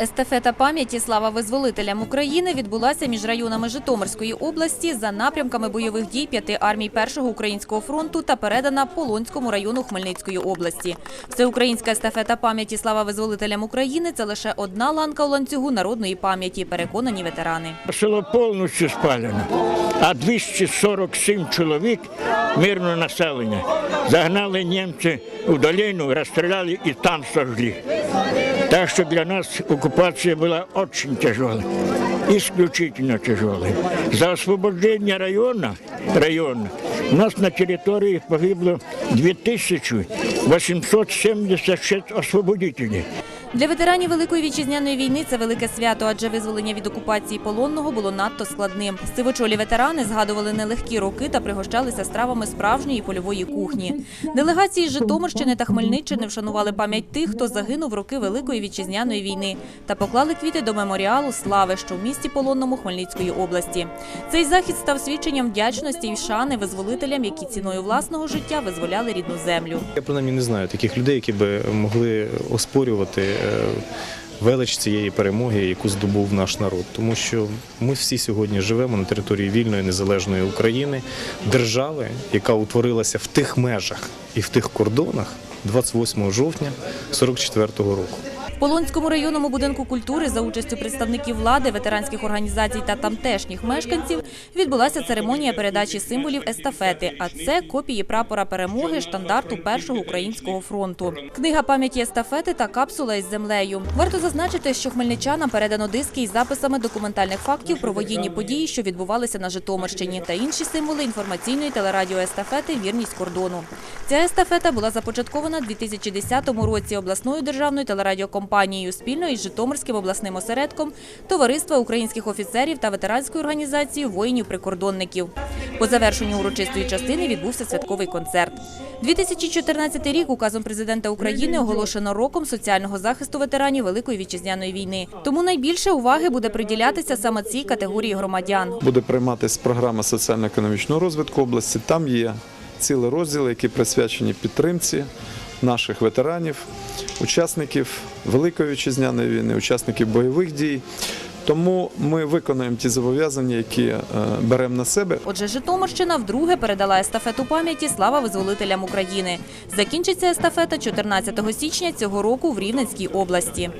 Естафета пам'яті Слава визволителям України відбулася між районами Житомирської області за напрямками бойових дій п'яти армій Першого українського фронту та передана Полонському району Хмельницької області. Всеукраїнська естафета пам'яті Слава визволителям України це лише одна ланка у ланцюгу народної пам'яті, переконані ветерани. Село повністю спалено, а 247 чоловік мирного населення загнали німці у долину, розстріляли і там сожгли. Так що для нас оккупація була дуже тяжела, исключительно тяжела. За освобождение района, района у нас на території погибло 2876 освободителей. Для ветеранів Великої вітчизняної війни це велике свято, адже визволення від окупації полонного було надто складним. Сивочолі ветерани згадували нелегкі роки та пригощалися стравами справжньої польової кухні. Делегації з Житомирщини та Хмельниччини вшанували пам'ять тих, хто загинув роки Великої вітчизняної війни, та поклали квіти до меморіалу слави, що в місті Полонному Хмельницької області. Цей захід став свідченням вдячності і шани визволителям, які ціною власного життя визволяли рідну землю. Я принаймні не знаю таких людей, які би могли оспорювати велич цієї перемоги, яку здобув наш народ. Тому що ми всі сьогодні живемо на території вільної незалежної України, держави, яка утворилася в тих межах і в тих кордонах 28 жовтня 44-го року. В Полонському районному будинку культури за участю представників влади, ветеранських організацій та тамтешніх мешканців відбулася церемонія передачі символів естафети. А це копії прапора перемоги штандарту першого українського фронту. Книга пам'яті естафети та капсула із землею. Варто зазначити, що хмельничанам передано диски із записами документальних фактів про воєнні події, що відбувалися на Житомирщині, та інші символи інформаційної телерадіоестафети Вірність кордону. Ця естафета була започаткована у 2010 році обласною державною телерадіокомпанією спільно із Житомирським обласним осередком Товариства українських офіцерів та ветеранською організацією воїнів-прикордонників. По завершенню урочистої частини відбувся святковий концерт. 2014 рік указом президента України оголошено роком соціального захисту ветеранів Великої вітчизняної війни. Тому найбільше уваги буде приділятися саме цій категорії громадян. буде прийматися програма соціально-економічного розвитку області. Там є цілий розділ, які присвячені підтримці наших ветеранів, учасників Великої вітчизняної війни, учасників бойових дій. Тому ми виконуємо ті зобов'язання, які е, беремо на себе. Отже, Житомирщина вдруге передала естафету пам'яті Слава визволителям України. Закінчиться естафета 14 січня цього року в Рівненській області.